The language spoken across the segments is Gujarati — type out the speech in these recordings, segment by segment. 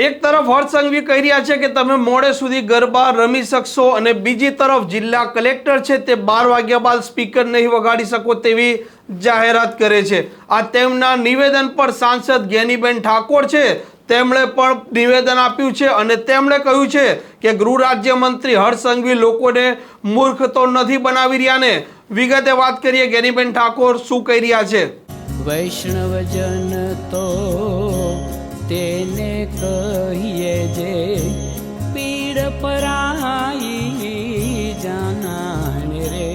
એક તરફ હર્ષ સંઘવી કહી રહ્યા છે કે તમે મોડે સુધી ગરબા રમી શકશો અને બીજી તરફ જિલ્લા કલેક્ટર છે તે બાર વાગ્યા બાદ સ્પીકર નહીં વગાડી શકો તેવી જાહેરાત કરે છે. આ તેમના નિવેદન પર સાંસદ જ્ઞાનીબેન ઠાકોર છે. તેમણે પણ નિવેદન આપ્યું છે અને તેમણે કહ્યું છે કે ગૃહ રાજ્યમંત્રી હર્ષ સંઘવી લોકોને મૂર્ખ તો નથી બનાવી રહ્યા ને? વિગતે વાત કરીએ જ્ઞાનીબેન ઠાકોર શું કહી રહ્યા છે. વૈષ્ણવજન તો તેને કહીએ જે પીડ પરાઈ જાનાને રે.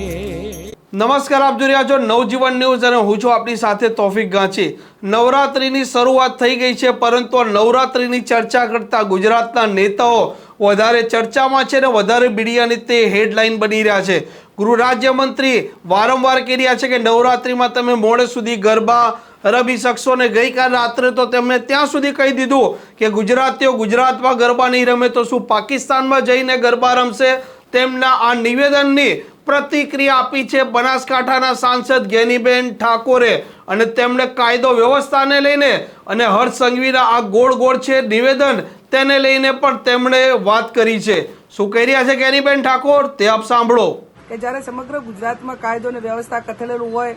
નમસ્કાર, આપ જોઈ રહ્યા છો નવજીવન ન્યૂઝ અને હું છું આપની સાથે તોફિક ગાંચી. નવરાત્રિની શરૂઆત થઈ ગઈ છે, પરંતુ નવરાત્રિની ચર્ચા કરતા ગુજરાતના નેતાઓ વધારે ચર્ચામાં છે ને વધારે મીડિયાની તે હેડલાઇન બની રહ્યા છે. ગૃહ રાજ્યમંત્રી વારંવાર કહી રહ્યા છે કે નવરાત્રિમાં તમે મોડે સુધી ગરબા રમી શખ્સોને ગઈકાલ રાત્રે તો તેમણે ત્યાં સુધી કહી દીધું કે ગુજરાતીઓ ગુજરાતમાં ગરબા નહીં રમે તો શું પાકિસ્તાનમાં જઈને ગરબા રમશે? તેમના આ નિવેદનની પ્રતિક્રિયા આપી છે બનાસકાંઠાના સાંસદ ગેનીબેન ઠાકોરે. અને તેમણે કાયદો વ્યવસ્થાને લઈને અને હર્ષ સંઘવીના આ ગોળ ગોળ છે નિવેદન તેને લઈને પણ તેમણે વાત કરી છે. શું કહી રહ્યા છે ગેનીબેન ઠાકોર? તે આપ સાંભળો. કે જ્યારે સમગ્ર ગુજરાતમાં કાયદો અને વ્યવસ્થા કથલેલું હોય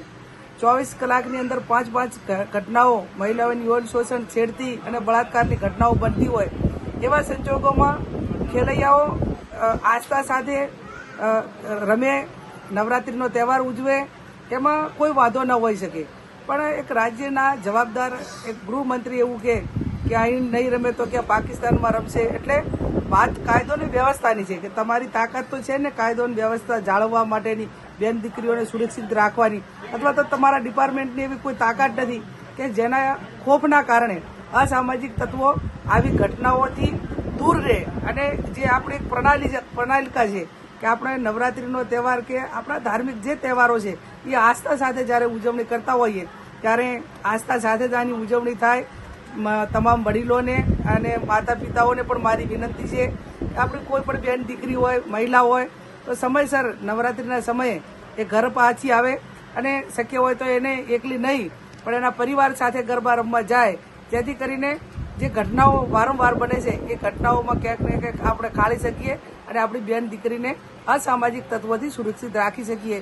ચોવીસ કલાકની અંદર પાંચ પાંચ ઘટનાઓ મહિલાઓની યૌન શોષણ છેડતી અને બળાત્કારની ઘટનાઓ બનતી હોય એવા સંજોગોમાં ખેલૈયાઓ આસ્થા સાથે રમે, નવરાત્રિનો તહેવાર ઉજવે, એમાં કોઈ વાંધો ન હોઈ શકે. પણ એક રાજ્યના જવાબદાર, એક ગૃહમંત્રી એવું કે કે અહીં નહીં રમે તો કે પાકિસ્તાનમાં રમશે? એટલે વાત કાયદોની વ્યવસ્થાની છે કે તમારી તાકાત તો છે ને કાયદોની વ્યવસ્થા જાળવવા માટેની બેન દીકરીઓને સુરક્ષિત રાખવાની અથવા તો તમારા ડિપાર્ટમેન્ટની એવી કોઈ તાકાત નથી કે જેના ખોફના કારણે અસામાજિક તત્વો આવી ઘટનાઓથી દૂર રહે. અને જે આપણી એક પ્રણાલી પ્રણાલિકા છે કે આપણે નવરાત્રિનો તહેવાર કે આપણા ધાર્મિક જે તહેવારો છે, એ આસ્થા સાથે જ્યારે ઉજવણી કરતા હોઈએ, ત્યારે આસ્થા સાથે જ આની ઉજવણી થાય. તમામ વડીલોને અને માતા પિતાઓને પણ મારી વિનંતી છે આપણી કોઈ પણ બેન દીકરી હોય, મહિલા હોય તો સમયસર નવરાત્રિના સમયે એ ઘર પાછી આવે અને શક્ય હોય તો એને એકલી નહીં, પણ એના પરિવાર સાથે ગરબા રમવા જાય. જેથી કરીને જે ઘટનાઓ વારંવાર બને છે, એ ઘટનાઓમાં ક્યાંક ને ક્યાંક આપણે ખાળી શકીએ અને આપણી બેન દીકરીને અસામાજિક તત્વોથી સુરક્ષિત રાખી શકીએ.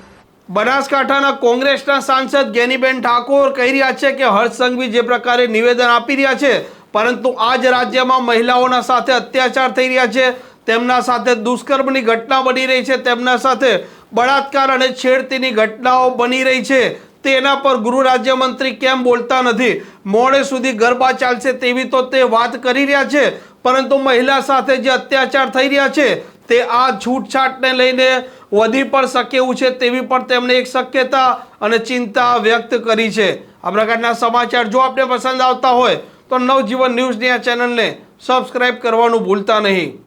બનાસકાંઠાના કોંગ્રેસના સાંસદ જ્ઞાનીબેન ઠાકોર કહી રહ્યા છે કે હર્ષ સંઘવી જે પ્રકારે નિવેદન આપી રહ્યા છે, પરંતુ આજ રાજ્યમાં મહિલાઓના સાથે અત્યાચાર થઈ રહ્યા છે. તેમના સાથે દુષ્કર્મની ઘટના બની રહી છે. તેમના સાથે બળાત્કાર અને છેડતીની ઘટનાઓ બની રહી છે. તેના પર ગૃહ રાજ્યમંત્રી કેમ બોલતા નથી? મોડે સુધી ગરબા ચાલશે તેવી તો તે વાત કરી રહ્યા છે, પરંતુ મહિલા સાથે જે અત્યાચાર થઈ રહ્યા છે, તે આ છૂટછાટને લઈને વધી પણ શકે છે તેવી પણ તેમણે એક શક્યતા અને ચિંતા વ્યક્ત કરી છે. આ પ્રકારના સમાચાર જો આપને પસંદ આવતા હોય, તો નવજીવન ન્યૂઝની આ ચેનલને સબસ્ક્રાઈબ કરવાનું ભૂલતા નહીં.